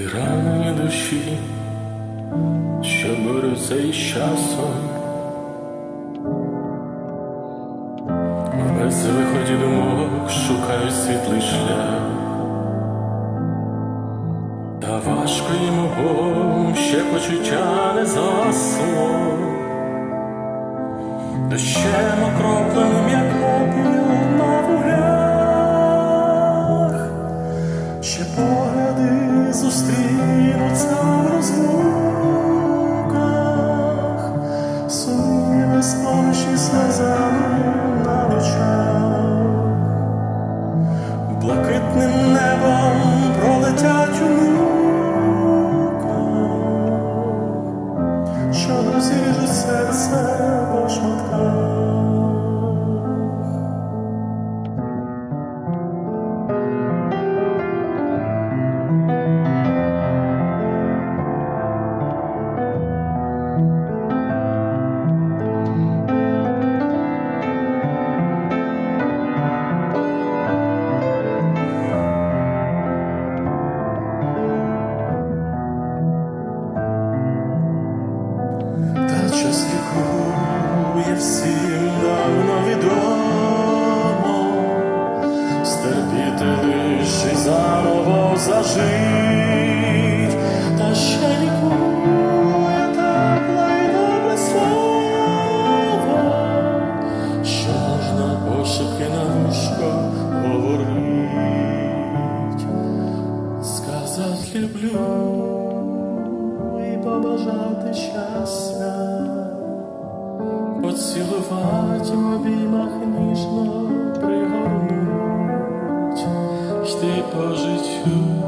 Дві рани душі, що борються із часом, в безвиході думок шукають світлий шлях, та важко їм обом ще почуття не засло, дощем окропленим, як всім давно відомо, стерпіти лиш і заново зажить, та ще лікує тепле й добре слово, що можна пошепки на вушко говорить, сказать люблю і побажати щастя, поцілувати в обіймах ніжно пригорнуть, йти по життю